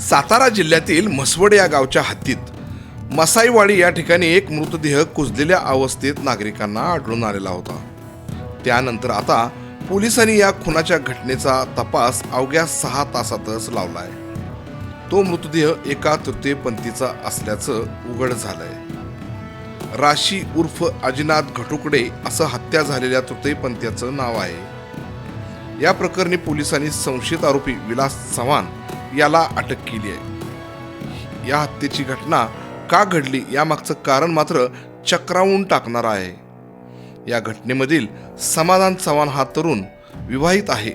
सातारा जिल्ह्यातील म्हसवड या गावच्या हद्दीत. मसाईवाडी या ठिकाणी एक मृतदेह कुजलेल्या अवस्थेत नागरिकांना आढळून आलेला होता. त्यानंतर आता पोलिसांनी या खुनाच्या घटनेचा तपास अवघ्या सहा तासातच लावलाय. तो मृतदेह एका तृतीयपंथीचा असल्याचं उघड झालंय. राशी उर्फ अजिनाथ घटुकडे असं हत्या झालेल्या तृतीयपंथीचं नाव आहे. या प्रकरणी पोलिसांनी संशयित आरोपी विलास चव्हाण याला अटक केली आहे. या हत्येची घटना का घडली यामागचं कारण मात्र चक्रावून टाकणार आहे. या घटनेमधील समाधान चव्हाण हा तरुण विवाहित आहे.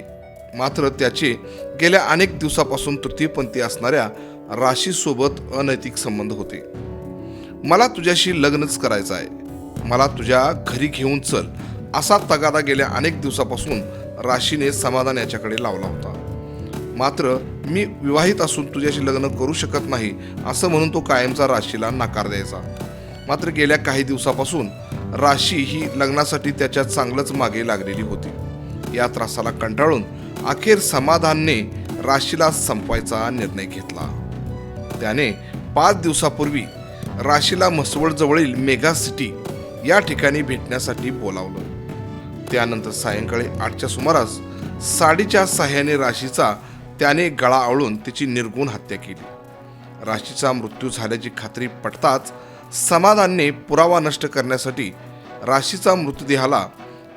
मात्र त्याचे गेल्या अनेक दिवसापासून तृतीयपंथी असणाऱ्या राशीसोबत अनैतिक संबंध होते. मला तुझ्याशी लग्नच करायचं आहे. मला तुझ्या घरी घेऊन चल असा तगादा गेल्या अनेक दिवसापासून राशीने समाधान याच्याकडे लावला होता. मात्र मी विवाहित असून तुझ्याशी लग्न करू शकत नाही असं म्हणून तो कायमचा राशीला नकार द्यायचा. मात्र गेल्या काही दिवसापासून राशी ही लग्नासाठी त्याच्या चांगलंच मागे लागलेली होती. या त्रासाला कंटाळून अखेर समाधानने राशीला संपवायचा निर्णय घेतला. त्याने पाच दिवसापूर्वी राशीला म्हसवटजवळील मेगा सिटी या ठिकाणी भेटण्यासाठी बोलावलं. त्यानंतर सायंकाळी आठच्या सुमारास साडीच्या साह्याने राशीचा त्याने गळा आळून तिची निर्गुण हत्या केली. राशीचा मृत्यू झाल्याची खात्री पटताच समाधानने पुरावा नष्ट करण्यासाठी राशीचा मृतदेहाला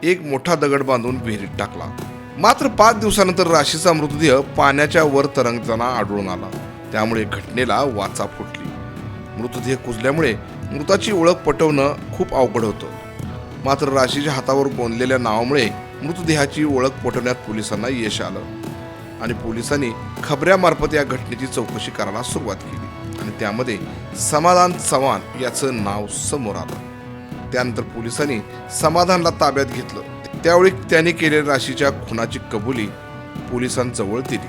एक मोठा दगड बांधून विहिरीत टाकला. मात्र पाच दिवसानंतर राशीचा मृतदेह पाण्याच्या वर तरंगताना आढळून आला. त्यामुळे घटनेला वाचा फुटली. मृतदेह कुजल्यामुळे मृताची ओळख पटवणं खूप अवघड होतं. मात्र राशीच्या हातावर गोंदलेल्या नावामुळे मृतदेहाची ओळख पटवण्यात पोलिसांना यश आलं. आणि पोलिसांनी खबऱ्यामार्फत या घटनेची चौकशी करायला सुरुवात केली. आणि त्यामध्ये समाधान चव्हाण याचं नाव समोर आलं. त्यानंतर पोलिसांनी समाधानला ताब्यात घेतलं. त्यावेळी त्याने केलेल्या राशीच्या खुनाची कबुली पोलिसांजवळ दिली.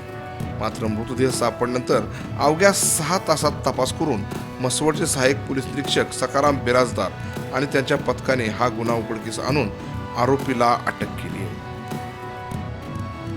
मात्र मृतदेह सापडल्यानंतर अवघ्या सहा तासात तपास करून मसवडचे सहाय्यक पोलीस निरीक्षक सकाराम बिराजदार आणि त्यांच्या पथकाने हा गुन्हा उघडकीस आणून आरोपीला अटक केली.